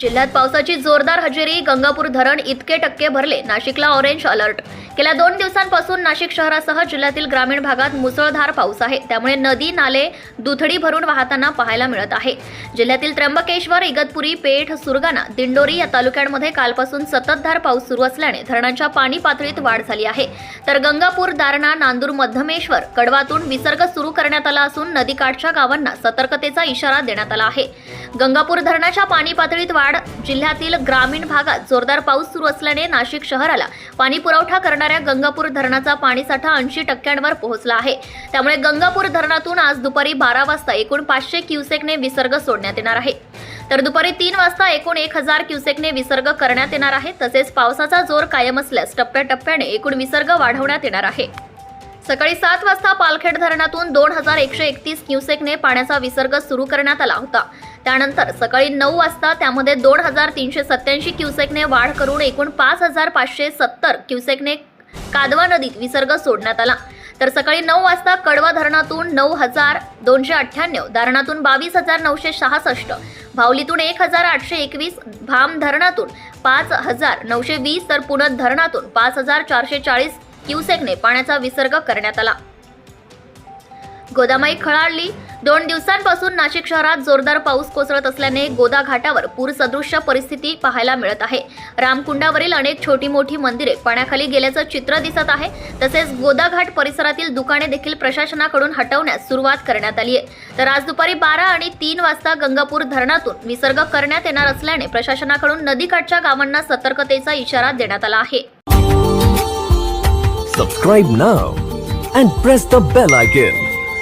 जिल्ह्यात पावसाची जोरदार हजेरी गंगापूर धरण इतके टक्के भरले नाशिकला ऑरेंज अलर्ट गेल्या दोन दिवसांपासून नाशिक शहरासह जिल्ह्यातील ग्रामीण भागात मुसळधार पाऊस आहे. त्यामुळे नदी नाले दुथडी भरून वाहताना पाहायला मिळत आहे. जिल्ह्यातील त्र्यंबकेश्वर इगतपुरी पेठ सुरगाणा दिंडोरी या तालुक्यांमध्ये कालपासून सततधार पाऊस सुरू असल्याने धरणांच्या पाणी पातळीत वाढ झाली आहे. तर गंगापूर दारणा नांदूर मध्यमेश्वर कडवातून विसर्ग सुरू करण्यात आला असून नदीकाठच्या गावांना सतर्कतेचा इशारा देण्यात आला आहे. गंगापूर धरणाच्या पाणी पातळीत वाढ जिल्ह्यातील ग्रामीण भागात जोरदार पाऊस सुरू असल्याने नाशिक शहराला पाणी पुरवठा करणाऱ्या गंगापूर धरणाचा पाणीसाठा ऐंशी टक्क्यांवर पोहोचला आहे. त्यामुळे गंगापूर धरणातून आज दुपारी बारा वाजता एकूण पाचशे क्युसेकने विसर्ग सोडण्यात येणार आहे. तर दुपारी तीन वाजता एकूण एक हजार क्युसेकने विसर्ग करण्यात येणार आहे. तसेच पावसाचा जोर कायम असल्यास टप्प्याटप्प्याने एकूण विसर्ग वाढवण्यात येणार आहे. सकाळी सात वाजता पालखेड धरणातून दोन हजार एकशे एकतीस क्युसेकने पाण्याचा विसर्ग सुरू करण्यात आला होता. त्यानंतर सकाळी नऊ वाजता त्यामध्ये दोन हजार तीनशे सत्याऐंशी क्युसेकने वाढ करून एकूण पाच हजार पाचशे सत्तर क्युसेकने कादवा नदीत विसर्ग सोडण्यात आला. तर सकाळी नऊ वाजता कडवा धरणातून नऊ हजार दोनशे अठ्ठ्याण्णव धरणातून बावीस हजार नऊशे सहासष्ट भावलीतून एक हजार आठशे एकवीस भाम धरणातून पाच हजार नऊशे वीस तर पुनद धरणातून पाच हजार चारशे चाळीस क्युसेकने पाण्याचा विसर्ग करण्यात आला. गोदामाई खळाळली दोन दिवसांपासून नाशिक शहरात जोरदार पाऊस कोसळत असल्याने गोदा घाटावर पूरसदृश्य परिस्थिती पाहायला मिळत आहे. रामकुंडावरील अनेक छोटी मोठी मंदिरे पाण्याखाली गेल्याचं चित्र दिसत आहे. तसेच गोदाघाट परिसरातील दुकाने देखील प्रशासनाकडून हटवण्यास सुरुवात करण्यात आली आहे. तर आज दुपारी बारा आणि तीन वाजता गंगापूर धरणातून विसर्ग करण्यात येणार असल्याने प्रशासनाकडून नदीकाठच्या गावांना सतर्कतेचा इशारा देण्यात आला आहे. Subscribe now and press the bell icon